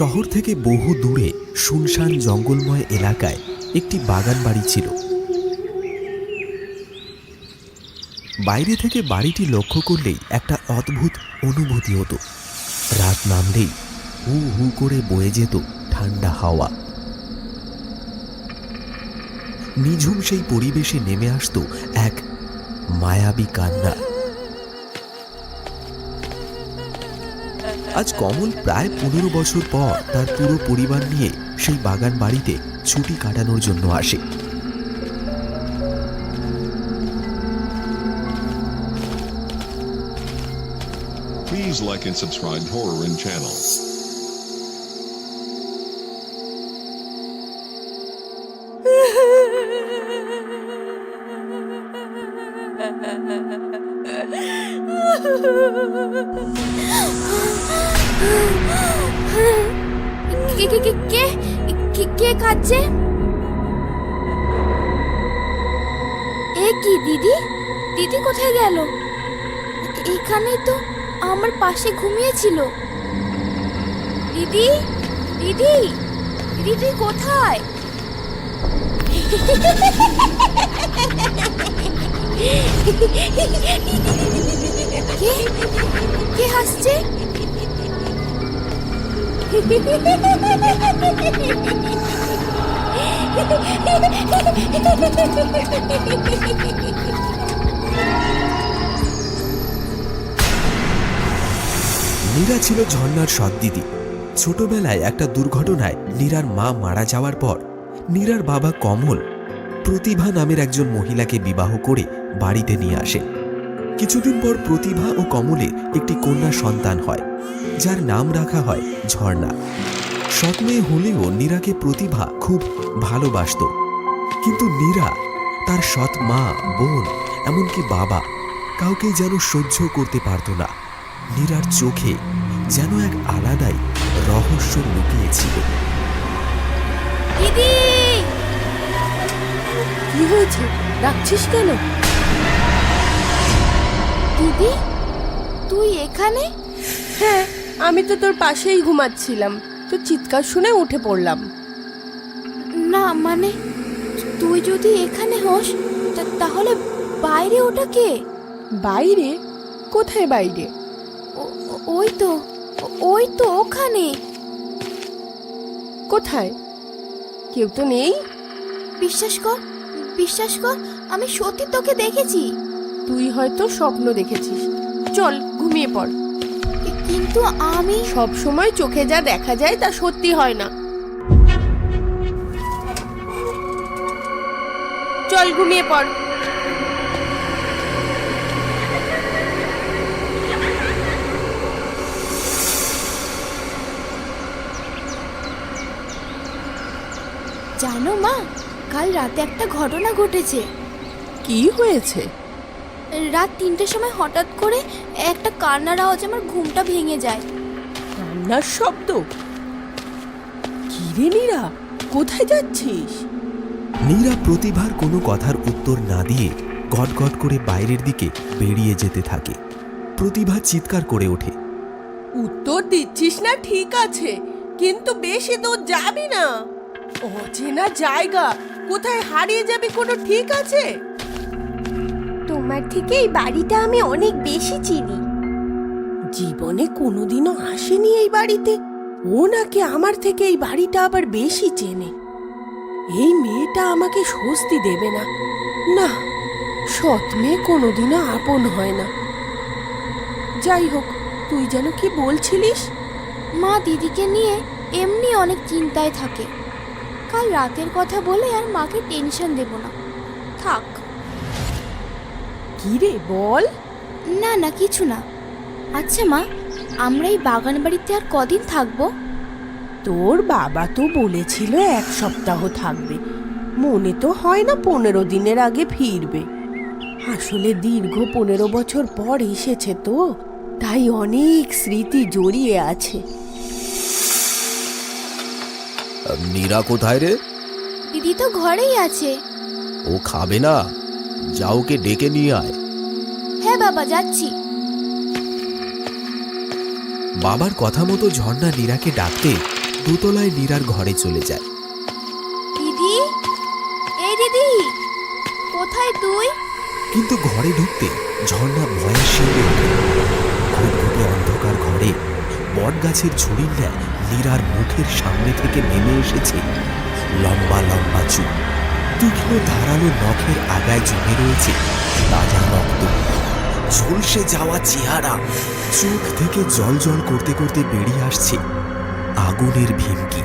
শহর থেকে বহু দূরে শুনশান জঙ্গলময় এলাকায় একটি বাগান বাড়ি ছিল। বাইরে থেকে বাড়িটি লক্ষ্য করলেই একটা অদ্ভুত অনুভূতি হতো। রাত নামলেই হু হু করে বয়ে যেত ঠান্ডা হাওয়া। নিঝুম সেই পরিবেশে নেমে আসতো এক মায়াবী কান্না আজ কমল প্রায় পনেরো বছর পর তার পুরো পরিবার নিয়ে সেই বাগান বাড়িতে ছুটি কাটানোর জন্য আসে Please like and subscribe Horror in channel. কে কে কে কে? এ কি, দিদি? দিদি কোথায় গেল? এখানেই তো আমার পাশে ঘুমিয়েছিল। দিদি? দিদি? দিদি কোথায়? কে? কে হাসছে? নীরা ছিল ঝর্ণার সৎ দিদি। ছোটবেলায় একটা দুর্ঘটনায় নীরার মা মারা যাওয়ার পর নীরার বাবা কমল প্রতিভা নামের একজন মহিলাকে বিবাহ করে বাড়িতে নিয়ে আসে কিছুদিন পর প্রতিভা ও কমলে একটি কন্যা সন্তান হয়, যার নাম রাখা হয় ঝর্ণা। সৎ মেয়ে হলেও নীরাকে প্রতিভা খুব ভালোবাসত। কিন্তু নীরা, তার সৎ মা, বোন, এমনকি বাবা কাউকে যেন সহ্য করতে পারত না। নীরার চোখে যেন এক আলাদাই রহস্য লুকিয়েছিল। দিদি! কি হয়েছে? ডাকছিস কেন? দিদি তুই এখানে? হ্যাঁ আমি তো তোর পাশেই ঘুমাচ্ছিলাম। তো চিৎকার শুনে উঠে পড়লাম। না মানে তুই যদি এখানে হোস তাহলে বাইরে ওটা কে? বাইরে? কোথায় বাইরে? ওই তো ওই তো ওখানে। কোথায়? কেউ তো নেই? বিশ্বাস কর বিশ্বাস কর আমি সত্যি তোকে দেখেছি। তুই হয়তো স্বপ্ন দেখেছিস। চল ঘুমিয়ে পড়। কিন্তু আমি সব সময় চোখে যা দেখা যায় তা সত্যি হয় না। চল ঘুমিয়ে পড়। জানো মা কাল রাতে একটা ঘটনা ঘটেছে। কি হয়েছে? রাত তিনটের সময় হঠাৎ করে একটা কান্নার আওয়াজ আমার ঘুমটা ভেঙে যায়। রান্নার শব্দ? কি রে নীরা কোথায় যাচ্ছিস? নীরা প্রতিভার কোনো কথার উত্তর না দিয়ে গটগট করে বাইরের দিকে বেরিয়ে যেতে থাকে। প্রতিভা চিৎকার করে ওঠে। উত্তর দিচ্ছিস না ঠিক আছে কিন্তু বেশি দূর যাবি না। অচেনা জায়গা কোথায় হারিয়ে যাবি কোনো ঠিক আছে? তোমার থেকে এই বাড়িটা আমি অনেক বেশি চিনি। জীবনে কোনোদিনও আসেনি এই বাড়িতে। ও নাকি আমার থেকে এই বাড়িটা আবার বেশি চেনে। এই মেয়েটা আমাকে স্বস্তি দেবে না। না, সৎ মেয়ে কোনোদিনও আপন হয় না। যাই হোক, তুই যেন কি বলছিলিস? মা দিদিকে নিয়ে এমনি অনেক চিন্তায় থাকে। কাল রাতের কথা বলে আর মাকে টেনশন দেব না। থাক কি রে বল। না না কিছু না। আচ্ছা মা আমরা এই বাগান বাড়িতে আর কদিন থাকব? তোর বাবা তো বলেছিল এক সপ্তাহ থাকবে। মনে তো হয় না পনেরো দিনের আগে ফিরবে। আসলে দীর্ঘ পনেরো বছর পর এসেছে তো তাই অনেক স্মৃতি জড়িয়ে আছে। নীরা কোথায় রে? দিদি তো ঘরেই আছে। ও খাবে না? যা ওকে ডেকে নিয়ে আয়। হ্যাঁ বাবা যাচ্ছি। বাবার কথা মতো ঝর্ণা নীরাকে ডাকতে দোতলায় নীরার ঘরে চলে যায়। দিদি? এই দিদি কোথায় তুই? কিন্তু ঘরে ঢুকতে ঝর্ণা ভয়ে শিউরে ঘুটঘুটে অন্ধকার ঘরে বট গাছের ঝুড়ির ন্যায় নীরার মুখের সামনে থেকে নেমে এসেছে লম্বা লম্বা চুল। তীক্ষ্ণ ধারালো নখের আগায় জমে রয়েছে তাজা রক্ত। ঝলসে যাওয়া চেহারা চোখ থেকে জল জল করতে করতে বেরিয়ে আসছে আগুনের ভিমকি।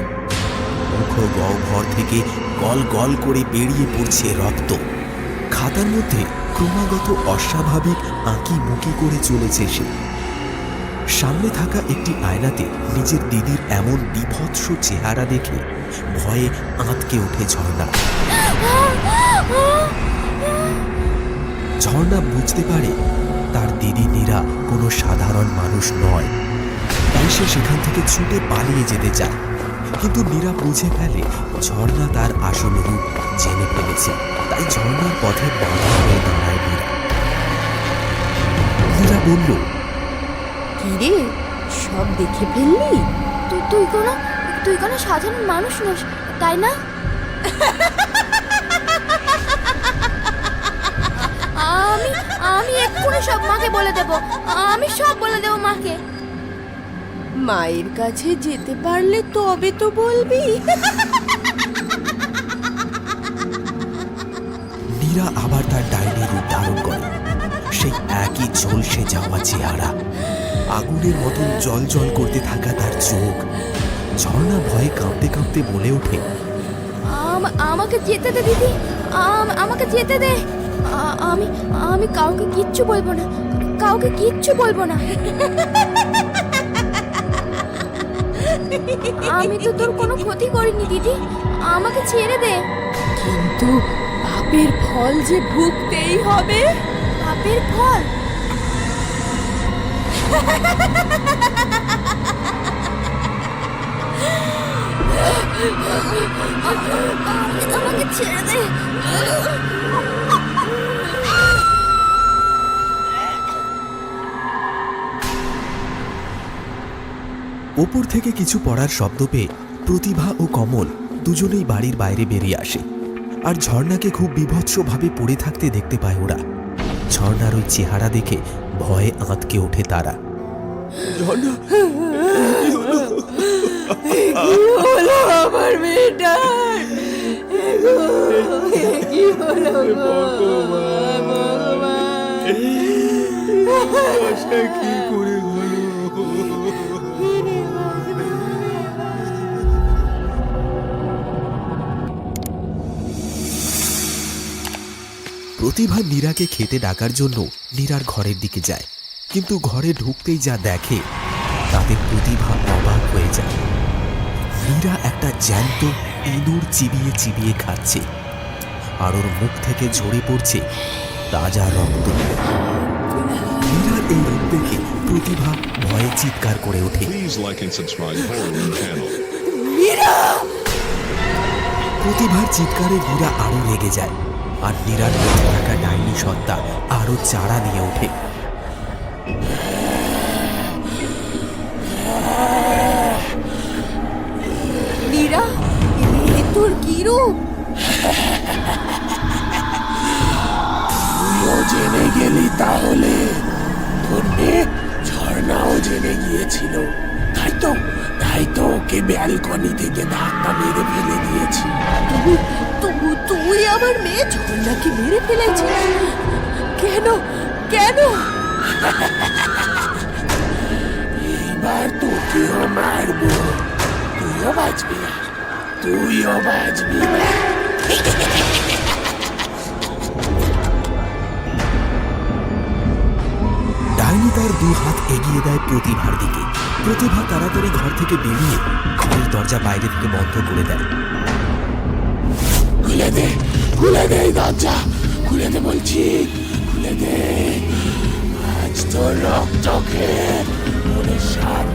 মুখ গহ্বর থেকে গল গল করে বেরিয়ে পড়ছে রক্ত। খাতার মধ্যে ক্রমাগত অস্বাভাবিক আঁকি মুকি করে চলেছে সে। সামনে থাকা একটি আয়নাতে নিজের দিদির এমন বিভৎস চেহারা দেখে ভয়ে আঁতকে ওঠে ঝর্ণা। ঝর্ণা বুঝতে পারে তার দিদি নীরা কোনো সাধারণ মানুষ নয়। তাই সে সেখান থেকে ছুটে পালিয়ে যেতে চায়। কিন্তু নীরা বুঝে ফেলে ঝর্ণা তার আসল রূপ জেনে ফেলেছে। তাই ঝর্ণার পথে বাধা হয়ে দাঁড়ায় নীরা। নীরা বলল, কিরে, সব দেখে ফেললি? তুই তুই কোনো তুই কোনো সাধারণ মানুষ নস, তাই না? আমি এক্ষুনি সব মাকে বলে দেব। আমি সব বলে দেব মাকে। মায়ের কাছে যেতে পারলে তবে তো বলবি। নীরা আবার তার ডাইনি রূপ ধারণ করে। সেই একই ঝলসে যাওয়া চেহারা। আগুনের মতন জল জল করতে থাকা তার চোখ। ঝর্ণা ভয়ে কাঁপতে কাঁপতে বলে ওঠে আম- আমাকে যেতে দে দিদি। আম- আমাকে যেতে দে। আমি আমি কাউকে কিচ্ছু বলব না। কাউকে কিচ্ছু বলব না। আমি তো তোর কোনো ক্ষতি করিনি দিদি। আমাকে ছেড়ে দে। কিন্তু পাপের ফল যে ভুগতেই হবে। পাপের ফল? আমাকে ছেড়ে দে। ওপর থেকে কিছু পড়ার শব্দ পেয়ে প্রতিভা ও কমল দুজনেই বাড়ির বাইরে বেরিয়ে আসে। আর ঝর্ণাকে খুব বিভৎসভাবে পড়ে থাকতে দেখতে পায় ওরা। ঝর্ণার ওই চেহারা দেখে ভয়ে আঁতকে ওঠে তারা। হলো? আমার মেয়েটা? কি হলো? প্রতিভা নীরাকে খেতে ডাকার জন্য নীরার ঘরের দিকে যায়। কিন্তু ঘরে ঢুকতেই যা দেখে তাতে প্রতিভা অবাক হয়ে যায়। নীরা একটা জ্যান্ত ইঁদুর চিবিয়ে চিবিয়ে খাচ্ছে। আর ওর মুখ থেকে ঝরে পড়ছে তাজা রক্ত। নীরার এই রূপ দেখে প্রতিভা ভয়ে চিৎকার করে ওঠে. প্রতিভার চিৎকারে নীরা আরও রেগে যায়। আর নীরার মধ্যে থাকা ডাইনি সত্তা আরও চারা নিয়ে ওঠে। মীরা এ তোর কি রূপ? তুইও জেনে গেলি তাহলে। তোর মেয়ে ঝর্ণাও জেনে গিয়েছিল। তাই তো তাই তো ওকে ব্যালকনি থেকে ধাক্কা মেরে ফেলে দিয়েছি। তবু তুই আমার মেয়ে ঝর্ণাকে মেরে ফেলেছিস? কেন? কেন? এইবার তোকেও মারবো। তুইও বাঁচবি না। তুইও বাঁচবি না। ডাইনি তার দু হাত এগিয়ে দেয় প্রতিভার দিকে। প্রতিভা তাড়াতাড়ি ঘর থেকে বেরিয়ে ঘরের দরজা বাইরে থেকে বন্ধ করে দেয়। খুলে দে খুলে দে দরজা, খুলে দে বলছি, খুলে দে। আজ তো রক্ত খেয়ে মনে সাপ